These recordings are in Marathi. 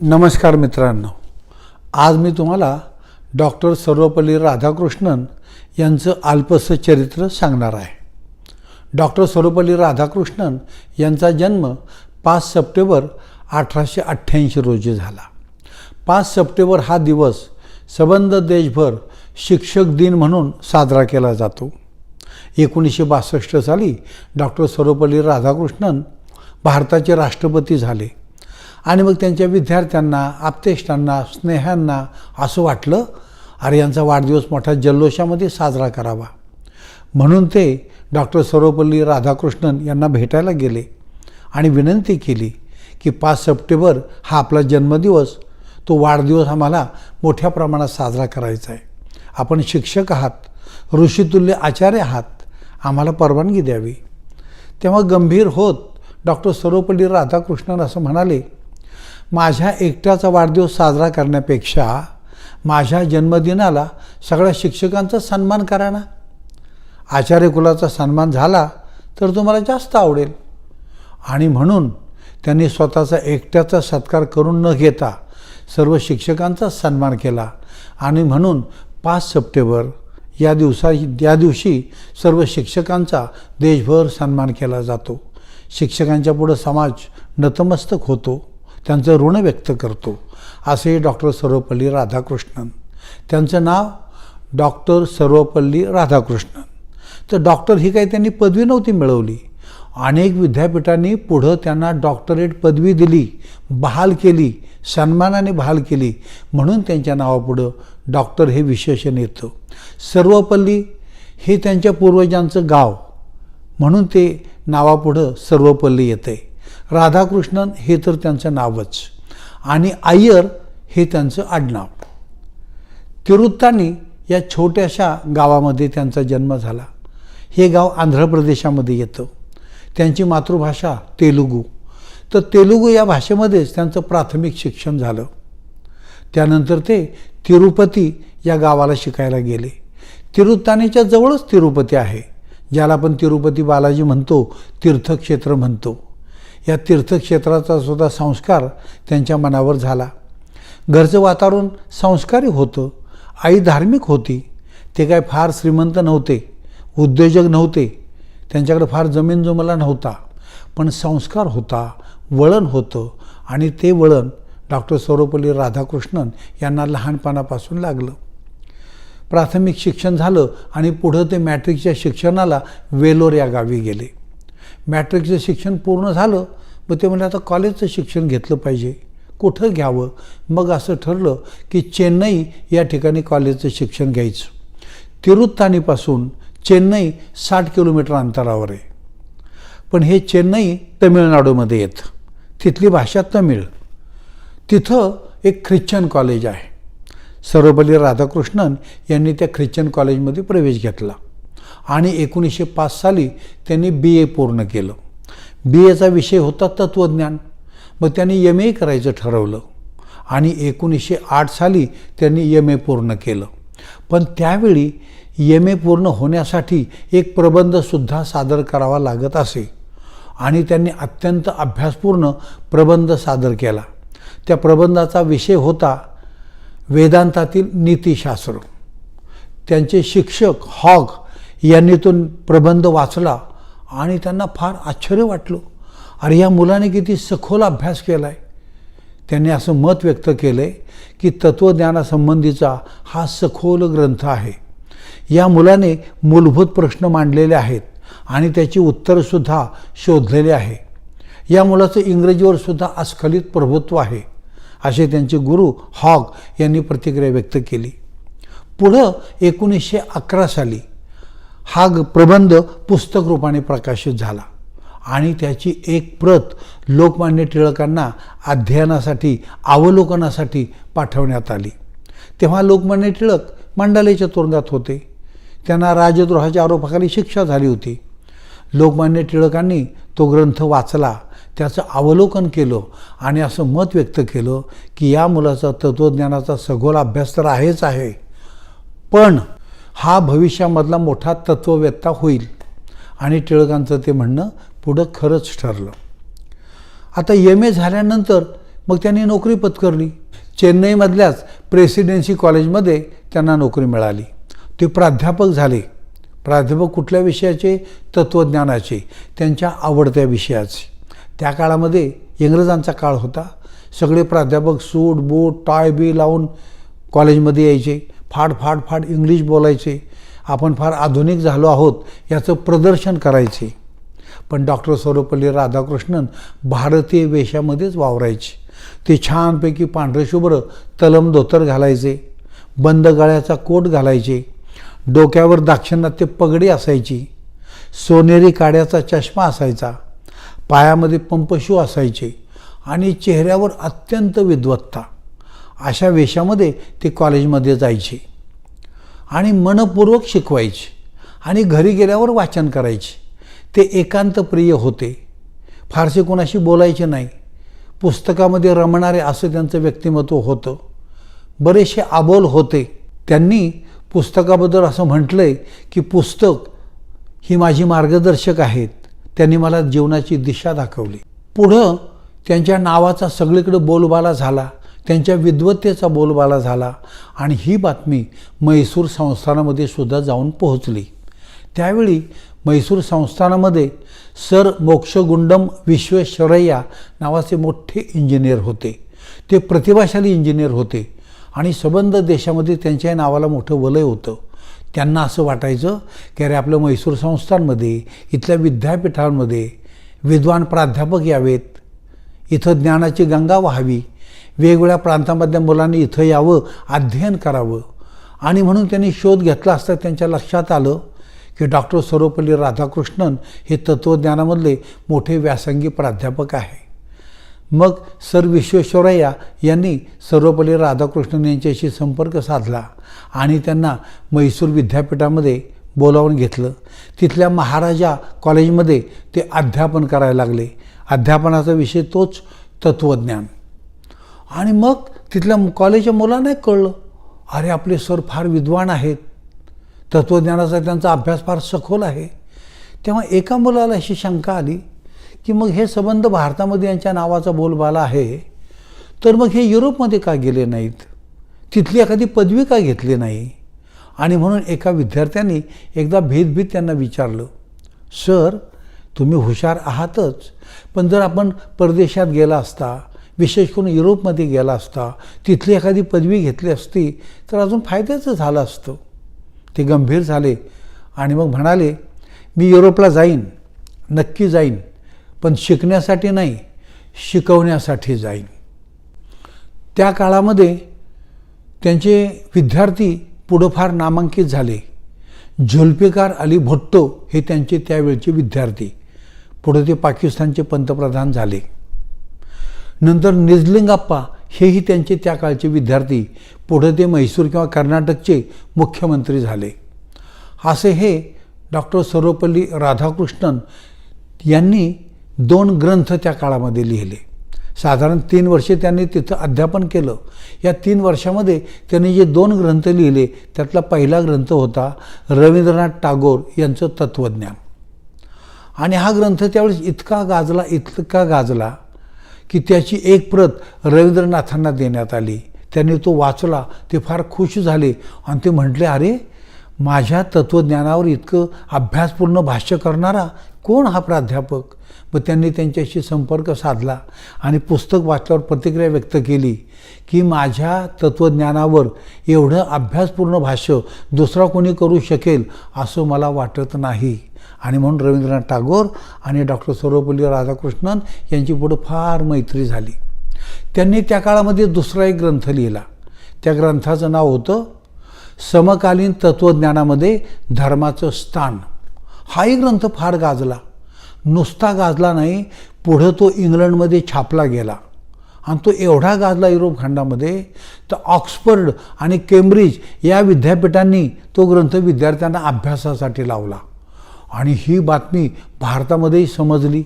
नमस्कार मित्रांनो. आज मी तुम्हाला डॉक्टर सर्वपल्ली राधाकृष्णन यांचं अल्पसं चरित्र सांगणार आहे. डॉक्टर सर्वपल्ली राधाकृष्णन यांचा जन्म पाच सप्टेंबर अठराशे अठ्ठ्याऐंशी रोजी झाला. पाच सप्टेंबर हा दिवस सबंध देशभर शिक्षक दिन म्हणून साजरा केला जातो. एकोणीसशे बासष्ट साली डॉक्टर सर्वपल्ली राधाकृष्णन भारताचे राष्ट्रपती झाले. आणि मग त्यांच्या विद्यार्थ्यांना आप्तेष्टांना स्नेहांना असं वाटलं अरे यांचा वाढदिवस मोठ्या जल्लोषामध्ये साजरा करावा. म्हणून ते डॉक्टर सर्वपल्ली राधाकृष्णन यांना भेटायला गेले आणि विनंती केली की पाच सप्टेंबर हा आपला जन्मदिवस तो वाढदिवस आम्हाला मोठ्या प्रमाणात साजरा करायचा आहे. आपण शिक्षक आहात ऋषितुल्य आचार्य आहात आम्हाला परवानगी द्यावी. तेव्हा गंभीर होत डॉक्टर सर्वपल्ली राधाकृष्णन असं म्हणाले माझ्या एकट्याचा वाढदिवस साजरा करण्यापेक्षा माझ्या जन्मदिनाला सगळ्या शिक्षकांचा सन्मान करा ना. आचार्य कुलाचा सन्मान झाला तर तुम्हाला जास्त आवडेल. आणि म्हणून त्यांनी स्वतःचा एकट्याचा सत्कार करून न घेता सर्व शिक्षकांचा सन्मान केला. आणि म्हणून पाच सप्टेंबर या दिवसा या दिवशी सर्व शिक्षकांचा देशभर सन्मान केला जातो. शिक्षकांच्या पुढं समाज नतमस्तक होतो. त्यांचं ऋण व्यक्त करतो. असे डॉक्टर सर्वपल्ली राधाकृष्णन. त्यांचं नाव डॉक्टर सर्वपल्ली राधाकृष्णन. तर डॉक्टर ही काही त्यांनी पदवी नव्हती मिळवली. अनेक विद्यापीठांनी पुढं त्यांना डॉक्टरेट पदवी दिली बहाल केली सन्मानाने बहाल केली. म्हणून त्यांच्या नावापुढं डॉक्टर हे विशेषण येतं. सर्वपल्ली हे त्यांच्या पूर्वजांचं गाव. म्हणून ते नावापुढं सर्वपल्ली येतं आहे राधाकृष्णन हे तर त्यांचं नावच. आणि अय्यर हे त्यांचं आडनाव. तिरुत्तानी या छोट्याशा गावामध्ये त्यांचा जन्म झाला. हे गाव आंध्र प्रदेशामध्ये येतं. त्यांची मातृभाषा तेलुगू. तर तेलुगू या भाषेमध्येच त्यांचं प्राथमिक शिक्षण झालं. त्यानंतर ते तिरुपती या गावाला शिकायला गेले. तिरुत्तानीच्या जवळच तिरुपती आहे. ज्याला आपण तिरुपती बालाजी म्हणतो तीर्थक्षेत्र म्हणतो. या तीर्थक्षेत्राचा सुद्धा संस्कार त्यांच्या मनावर झाला. घरचं वातावरण संस्कारी होतं. आई धार्मिक होती. ते काय फार श्रीमंत नव्हते. उद्योजक नव्हते. त्यांच्याकडे फार जमीन जुमला नव्हता. पण संस्कार होता वळण होतं आणि ते वळण डॉक्टर सर्वपल्ली राधाकृष्णन यांना लहानपणापासून लागलं. प्राथमिक शिक्षण झालं आणि पुढं ते मॅट्रिकच्या शिक्षणाला वेलोर या गावी गेले. मॅट्रिकचं शिक्षण पूर्ण झालं मग ते म्हणजे आता कॉलेजचं शिक्षण घेतलं पाहिजे. कुठं घ्यावं? मग असं ठरलं की चेन्नई या ठिकाणी कॉलेजचं शिक्षण घ्यायचं. तिरुत्तानीपासून चेन्नई साठ किलोमीटर अंतरावर आहे. पण हे चेन्नई तमिळनाडूमध्ये येतं. तिथली भाषा तमिळ. तिथं एक ख्रिश्चन कॉलेज आहे. सर्वपल्ली राधाकृष्णन यांनी त्या ख्रिश्चन कॉलेजमध्ये प्रवेश घेतला. आणि एकोणीसशे पाच साली त्यांनी बी ए पूर्ण केलं. बी एचा विषय होता तत्त्वज्ञान मग त्यांनी एम ए करायचं ठरवलं. आणि एकोणीसशे आठ साली त्यांनी एम ए पूर्ण केलं. पण त्यावेळी एम ए पूर्ण होण्यासाठी एक प्रबंधसुद्धा सादर करावा लागत असे. आणि त्यांनी अत्यंत अभ्यासपूर्ण प्रबंध सादर केला. त्या प्रबंधाचा विषय होता वेदांतातील नीतिशास्त्र. त्यांचे शिक्षक हॉग यांनी तो प्रबंध वाचला आणि त्यांना फार आश्चर्य वाटलं. अरे या मुलाने किती सखोल अभ्यास केला आहे त्यांनी असं मत व्यक्त केलं आहे की तत्त्वज्ञानासंबंधीचा हा सखोल ग्रंथ आहे. या मुलाने मूलभूत प्रश्न मांडलेले आहेत आणि त्याची उत्तरसुद्धा शोधलेले आहे. या मुलाचं इंग्रजीवर सुद्धा अस्खलित प्रभुत्व आहे असे त्यांचे गुरु हॉग यांनी प्रतिक्रिया व्यक्त केली. पुढं एकोणीसशे अकरा साली हा ग- प्रबंध पुस्तक रूपाने प्रकाशित झाला. आणि त्याची एक प्रत लोकमान्य टिळकांना अध्ययनासाठी अवलोकनासाठी पाठवण्यात आली. तेव्हा लोकमान्य टिळक मंडलेच्या तुरुंगात होते. त्यांना राजद्रोहाच्या आरोपाखाली शिक्षा झाली होती. लोकमान्य टिळकांनी तो ग्रंथ वाचला त्याचं अवलोकन केलं आणि असं मत व्यक्त केलं की या मुलाचा तत्त्वज्ञानाचा सखोल अभ्यास तर आहेच आहे. पण हा भविष्यामधला मोठा तत्त्ववेत्ता होईल. आणि टिळकांचं ते म्हणणं पुढं खरंच ठरलं. आता एम ए झाल्यानंतर मग त्यांनी नोकरी पत्करली. चेन्नईमधल्याच प्रेसिडेन्सी कॉलेजमध्ये त्यांना नोकरी मिळाली. ते प्राध्यापक झाले. प्राध्यापक कुठल्या विषयाचे? तत्त्वज्ञानाचे त्यांच्या आवडत्या विषयाचे. त्या काळामध्ये इंग्रजांचा काळ होता. सगळे प्राध्यापक सूट बूट टाय बी लावून कॉलेजमध्ये यायचे. फाड फाड फाड इंग्लिश बोलायचे. आपण फार आधुनिक झालो आहोत याचं प्रदर्शन करायचे. पण डॉक्टर सर्वपल्ली राधाकृष्णन भारतीय वेशामध्येच वावरायचे. ते छानपैकी पांढरेशुभ्र तलम धोतर घालायचे. बंद गळ्याचा कोट घालायचे. डोक्यावर दाक्षिणात्य पगडी असायची. सोनेरी काड्याचा चष्मा असायचा. पायामध्ये पंपशू असायचे. आणि चेहऱ्यावर अत्यंत विद्वत्ता. अशा वेशामध्ये ते कॉलेजमध्ये जायचे. आणि मनपूर्वक शिकवायचे. आणि घरी गेल्यावर वाचन करायचे. ते एकांतप्रिय होते. फारसे कोणाशी बोलायचे नाही. पुस्तकामध्ये रमणारे असं त्यांचं व्यक्तिमत्व होतं. बरेचसे आबोल होते. त्यांनी पुस्तकाबद्दल असं म्हटलं आहे की पुस्तक ही माझी मार्गदर्शक आहेत. त्यांनी मला जीवनाची दिशा दाखवली. पुढं त्यांच्या नावाचा सगळीकडे बोलबाला झाला. त्यांच्या विद्वत्तेचा बोलबाला झाला आणि ही बातमी म्हैसूर संस्थानामध्ये सुद्धा जाऊन पोहोचली. त्यावेळी म्हैसूर संस्थानामध्ये सर मोक्षगुंडम विश्वेश्वरय्या नावाचे मोठे इंजिनियर होते. ते प्रतिभाशाली इंजिनियर होते आणि सबंध देशामध्ये त्यांच्या नावाला मोठं वलय होतं. त्यांना असं वाटायचं की अरे आपलं म्हैसूर संस्थांमध्ये इथल्या विद्यापीठांमध्ये विद्वान प्राध्यापक यावेत. इथं ज्ञानाची गंगा व्हावी. वेगवेगळ्या प्रांतामधल्या मुलांनी इथं यावं अध्ययन करावं. आणि म्हणून त्यांनी शोध घेतला असता त्यांच्या लक्षात आलं की डॉक्टर सर्वपल्ली राधाकृष्णन हे तत्त्वज्ञानामधले मोठे व्यासंगी प्राध्यापक आहे. मग सर विश्वेश्वरय्या यांनी सर्वपल्ली राधाकृष्णन यांच्याशी संपर्क साधला आणि त्यांना म्हैसूर विद्यापीठामध्ये बोलावून घेतलं. तिथल्या महाराजा कॉलेजमध्ये ते अध्यापन करायला लागले. अध्यापनाचा विषय तोच तत्त्वज्ञान आणि मग तिथल्या कॉलेजच्या मुलांना कळलं अरे आपले सर फार विद्वान आहेत. तत्त्वज्ञानाचा त्यांचा अभ्यास फार सखोल आहे. तेव्हा एका मुलाला अशी शंका आली की मग हे संबंध भारतामध्ये यांच्या नावाचा बोलबाला आहे तर मग हे युरोपमध्ये का गेले नाहीत? तिथली एखादी पदवी का घेतली नाही? आणि म्हणून एका विद्यार्थ्यांनी एकदा भेदभीत त्यांना विचारलं सर तुम्ही हुशार आहातच पण जर आपण परदेशात गेला असता विशेष करून युरोपमध्ये गेला असता तिथली एखादी पदवी घेतली असती तर अजून फायद्याचं झालं असतं. ते गंभीर झाले आणि मग म्हणाले मी युरोपला जाईन नक्की जाईन पण शिकण्यासाठी नाही शिकवण्यासाठी जाईन. त्या काळामध्ये त्यांचे विद्यार्थी पुढं फार नामांकित झाले. झुल्फिकार अली भुट्टो हे त्यांचे त्यावेळचे विद्यार्थी. पुढे ते पाकिस्तानचे पंतप्रधान झाले. नंतर निजलिंगाप्पा हेही त्यांचे त्या काळचे विद्यार्थी पुढे ते म्हैसूर किंवा कर्नाटकचे मुख्यमंत्री झाले. असे हे डॉक्टर सर्वपल्ली राधाकृष्णन यांनी दोन ग्रंथ त्या काळामध्ये लिहिले. साधारण तीन वर्षे त्यांनी तिथं अध्यापन केलं. या तीन वर्षामध्ये त्यांनी जे दोन ग्रंथ लिहिले त्यातला पहिला ग्रंथ होता रवींद्रनाथ टागोर यांचं तत्त्वज्ञान आणि हा ग्रंथ त्यावेळेस इतका गाजला इतका गाजला की त्याची एक प्रत रवींद्रनाथांना देण्यात आली. त्यांनी तो वाचला ते फार खुश झाले आणि ते म्हटले अरे माझ्या तत्त्वज्ञानावर इतकं अभ्यासपूर्ण भाष्य करणारा कोण हा प्राध्यापक? मग त्यांनी त्यांच्याशी संपर्क साधला आणि पुस्तक वाचल्यावर प्रतिक्रिया व्यक्त केली की माझ्या तत्त्वज्ञानावर एवढं अभ्यासपूर्ण भाष्य दुसरा कोणी करू शकेल असं मला वाटत नाही. आणि म्हणून रवींद्रनाथ टागोर आणि डॉक्टर सर्वपल्ली राधाकृष्णन यांची पुढं फार मैत्री झाली. त्यांनी त्या काळामध्ये दुसरा एक ग्रंथ लिहिला. त्या ग्रंथाचं नाव होतं समकालीन तत्त्वज्ञानामध्ये धर्माचं स्थान. हाही ग्रंथ फार गाजला. नुसता गाजला नाही पुढं तो इंग्लंडमध्ये छापला गेला. आणि तो एवढा गाजला युरोप खंडामध्ये तर ऑक्सफर्ड आणि केम्ब्रिज या विद्यापीठांनी तो ग्रंथ विद्यार्थ्यांना अभ्यासासाठी लावला. आणि ही बातमी भारतामध्येही समजली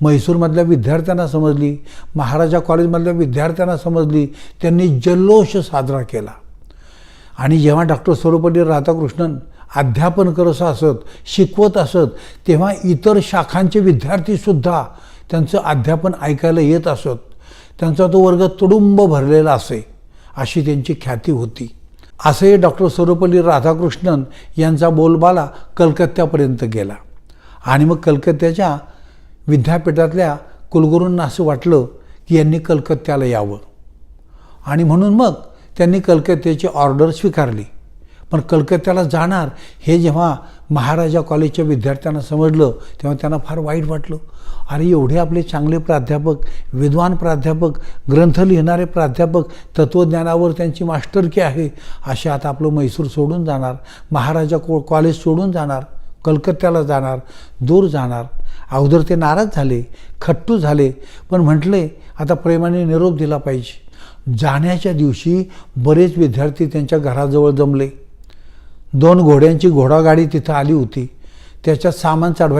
म्हैसूरमधल्या विद्यार्थ्यांना समजली महाराजा कॉलेजमधल्या विद्यार्थ्यांना समजली त्यांनी जल्लोष साजरा केला. आणि जेव्हा डॉक्टर सर्वपल्ली राधाकृष्णन अध्यापन करत असत शिकवत असत तेव्हा इतर शाखांचे विद्यार्थीसुद्धा त्यांचं अध्यापन ऐकायला येत असत. त्यांचा तो वर्ग तुडुंब भरलेला असे अशी त्यांची ख्याती होती. असे डॉक्टर सर्वपल्ली राधाकृष्णन यांचा बोलबाला कलकत्त्यापर्यंत गेला. आणि मग कलकत्त्याच्या विद्यापीठातल्या कुलगुरूंना असं वाटलं की यांनी कलकत्त्याला यावं. आणि म्हणून मग त्यांनी कलकत्त्याची ऑर्डर स्वीकारली. पण कलकत्त्याला जाणार हे जेव्हा महाराजा कॉलेजच्या विद्यार्थ्यांना समजलं तेव्हा त्यांना फार वाईट वाटलं. अरे एवढे आपले चांगले प्राध्यापक विद्वान प्राध्यापक ग्रंथ लिहिणारे प्राध्यापक तत्त्वज्ञानावर त्यांची मास्टरकी आहे असे आता आपलं मैसूर सोडून जाणार महाराजा को कॉलेज सोडून जाणार कलकत्त्याला जाणार दूर जाणार. अगोदर ते नाराज झाले खट्टू झाले पण म्हटले आता प्रेमाने निरोप दिला पाहिजे. जाण्याच्या दिवशी बरेच विद्यार्थी त्यांच्या घराजवळ जमले. दोन घोड्यांची घोडागाडी तिथं आली होती. त्याच्यात सामान चढवा